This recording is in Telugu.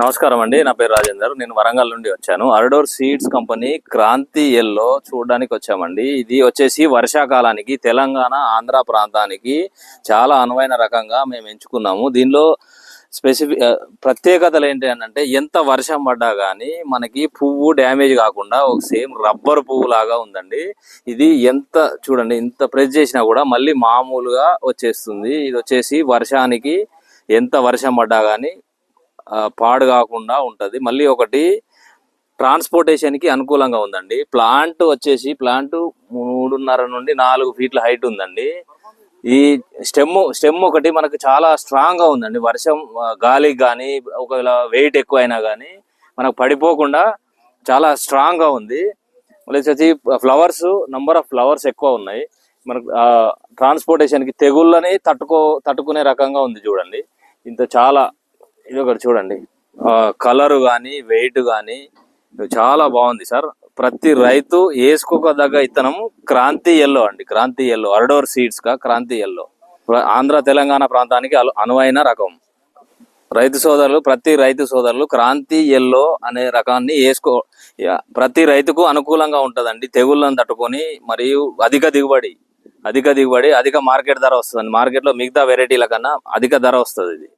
నమస్కారం అండి. నా పేరు రాజేందర్. నేను వరంగల్ నుండి వచ్చాను. అరడోర్ సీడ్స్ కంపెనీ క్రాంతి ఎల్లో చూడడానికి వచ్చామండి. ఇది వచ్చేసి వర్షాకాలానికి తెలంగాణ ఆంధ్ర ప్రాంతానికి చాలా అనువైన రకంగా మేము ఎంచుకున్నాము. దీనిలో స్పెసిఫిక్ ప్రత్యేకతలు ఏంటి అని అంటే ఎంత వర్షం పడ్డా కానీ మనకి పువ్వు డ్యామేజ్ కాకుండా ఒక సేమ్ రబ్బర్ పువ్వు లాగా ఉందండి. ఇది ఎంత చూడండి ఇంత ప్రెస్ చేసినా కూడా మళ్ళీ మామూలుగా వచ్చేస్తుంది. ఇది వచ్చేసి వర్షానికి ఎంత వర్షం పడ్డా కానీ పాడు కాకుండా ఉంటుంది. మళ్ళీ ఒకటి ట్రాన్స్పోర్టేషన్కి అనుకూలంగా ఉందండి. ప్లాంట్ వచ్చేసి ప్లాంట్ మూడున్నర నుండి నాలుగు ఫీట్ల హైట్ ఉందండి. ఈ స్టెమ్ స్టెమ్ ఒకటి మనకు చాలా స్ట్రాంగ్గా ఉందండి. వర్షం గాలికి కానీ ఒకవేళ వెయిట్ ఎక్కువ అయినా కానీ మనకు పడిపోకుండా చాలా స్ట్రాంగ్గా ఉంది. మళ్ళీ వచ్చేసి ఫ్లవర్స్ నంబర్ ఆఫ్ ఫ్లవర్స్ ఎక్కువ ఉన్నాయి. మనకు ట్రాన్స్పోర్టేషన్కి తెగుళ్ళని తట్టుకో తట్టుకునే రకంగా ఉంది చూడండి. ఇంత చాలా ఇది ఒకటి చూడండి కలర్ కానీ వెయిట్ కానీ చాలా బాగుంది సార్. ప్రతి రైతు వేసుకోదగ్గ ఇత్తనం క్రాంతి ఎల్లో అండి. క్రాంతి ఎల్లో అరడోర్ సీడ్స్గా క్రాంతి ఎల్లో ఆంధ్ర తెలంగాణ ప్రాంతానికి అనువైన రకం. రైతు సోదరులు ప్రతి రైతు సోదరులు క్రాంతి ఎల్లో అనే రకాన్ని వేసుకో ప్రతి రైతుకు అనుకూలంగా ఉంటదండి. తెగుళ్ళను తట్టుకొని మరియు అధిక దిగుబడి అధిక దిగుబడి అధిక మార్కెట్ ధర వస్తుంది మార్కెట్లో మిగతా వెరైటీల కన్నా అధిక ధర వస్తుంది ఇది.